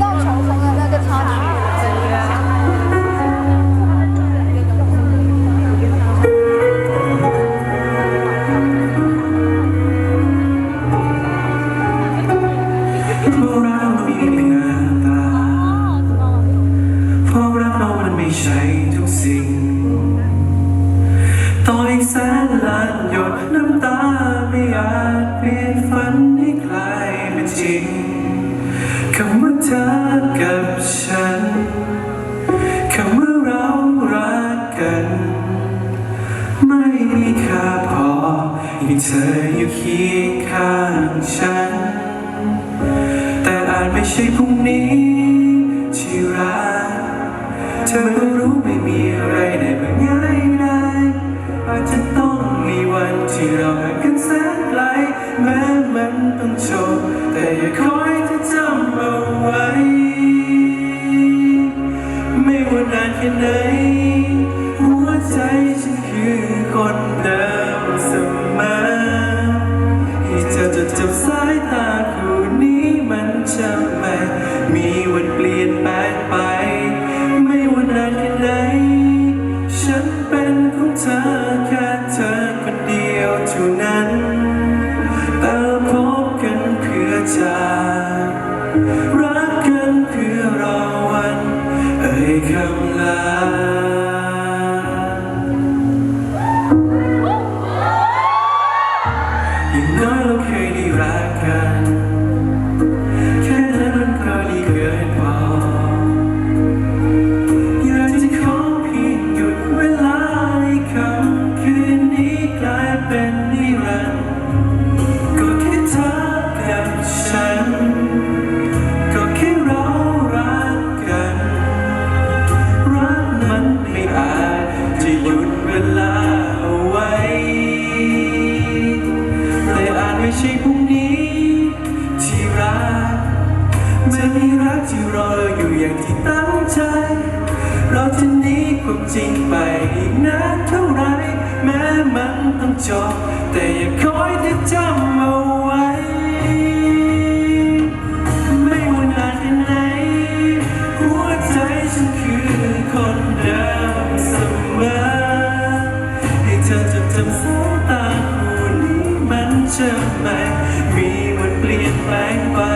到重逢的那个插曲。 เพราะรักเราไม่มีงานตาเพราะรักเรามันไม่ใช่ทุกสิ่ง ต่ออีกแสนล้านหยดน้ำตาไม่อาจ าพอให้เธออยู่เคียงข้างฉัน แต่อาจไม่ใช่พรุ่งนี้ที่รักเธอก็รู้ไม่มีอะไรได้แบบง่ายได้อาจจะต้องมีวันที่เราห่างกันแสนไกลแม้มันต้องจบแต่อย่าคอยจะจำเอาไว้ ไม่ว่านานแค่ไหน จะไม่มีวันเปลี่ยนแปลงไป ไม่ว่านานแค่ไหน ฉันเป็นของเธอแค่เธอคนเดียวเท่านั้นแต่พบกันเพื่อจาก นีความจริงไปอีกนานเท่าไร แม้มันต้องจบ แต่อย่าคอยจะจำเอาไว้ ไม่ว่านานแค่ไหน หัวใจฉันคือคนเดิมเสมอ ให้เธอจดจำสายตาคู่นี้มันจะไม่มีวันเปลี่ยนแปลงไป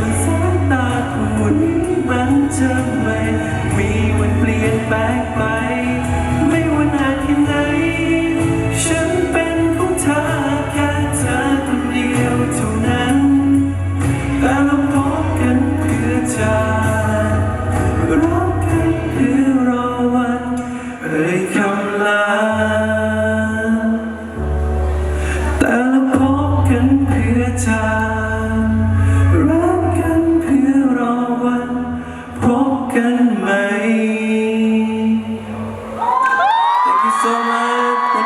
เธ